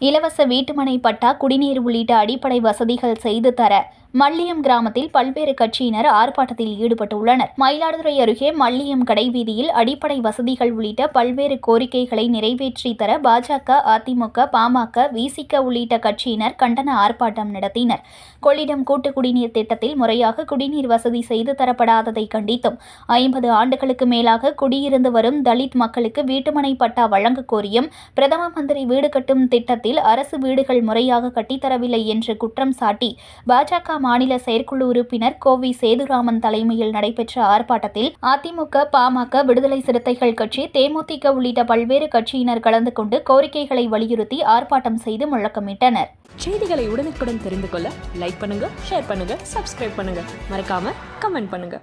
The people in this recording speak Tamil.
இலவச வீட்டுமனை பட்டா குடிநீர் உள்ளிட்ட அடிப்படை வசதிகள் செய்து தர மல்லியம் கிராமத்தில் பல்வேறு கட்சியினர் ஆர்ப்பாட்டத்தில் ஈடுபட்டுள்ளனர். மயிலாடுதுறை அருகே மல்லியம் கடைவீதியில் அடிப்படை வசதிகள் உள்ளிட்ட பல்வேறு கோரிக்கைகளை நிறைவேற்றி தர பாஜக அதிமுக பாமக விசிக உள்ளிட்ட கட்சியினர் கண்டன ஆர்ப்பாட்டம் நடத்தினர். கொள்ளிடம் கூட்டு குடிநீர் திட்டத்தில் முறையாக குடிநீர் வசதி செய்து தரப்படாததை கண்டித்தும் ஐம்பது ஆண்டுகளுக்கு மேலாக குடியிருந்து வரும் தலித் மக்களுக்கு வீட்டுமனை பட்டா வழங்க கோரியும் பிரதம மந்திரி வீடு கட்டும் திட்டத்தில் அரசு வீடுகள் முறையாக கட்டித்தரவில்லை என்று குற்றம் சாட்டி பாஜக மாநில செயற்குழு உறுப்பினர் கோவி சேதுராமன் தலைமையில் நடைபெற்ற ஆர்ப்பாட்டத்தில் அதிமுக பாமக விடுதலை சிறுத்தைகள் கட்சி தேமுதிக உள்ளிட்ட பல்வேறு கட்சியினர் கலந்து கொண்டு கோரிக்கைகளை வலியுறுத்தி ஆர்ப்பாட்டம் செய்து முழக்கமிட்டனர். செய்திகளை உடனுக்குடன் தெரிந்து கொள்ள லைக் பண்ணுங்க ஷேர் பண்ணுங்க சப்ஸ்கிரைப் பண்ணுங்க. மறக்காம கமெண்ட் பண்ணுங்க.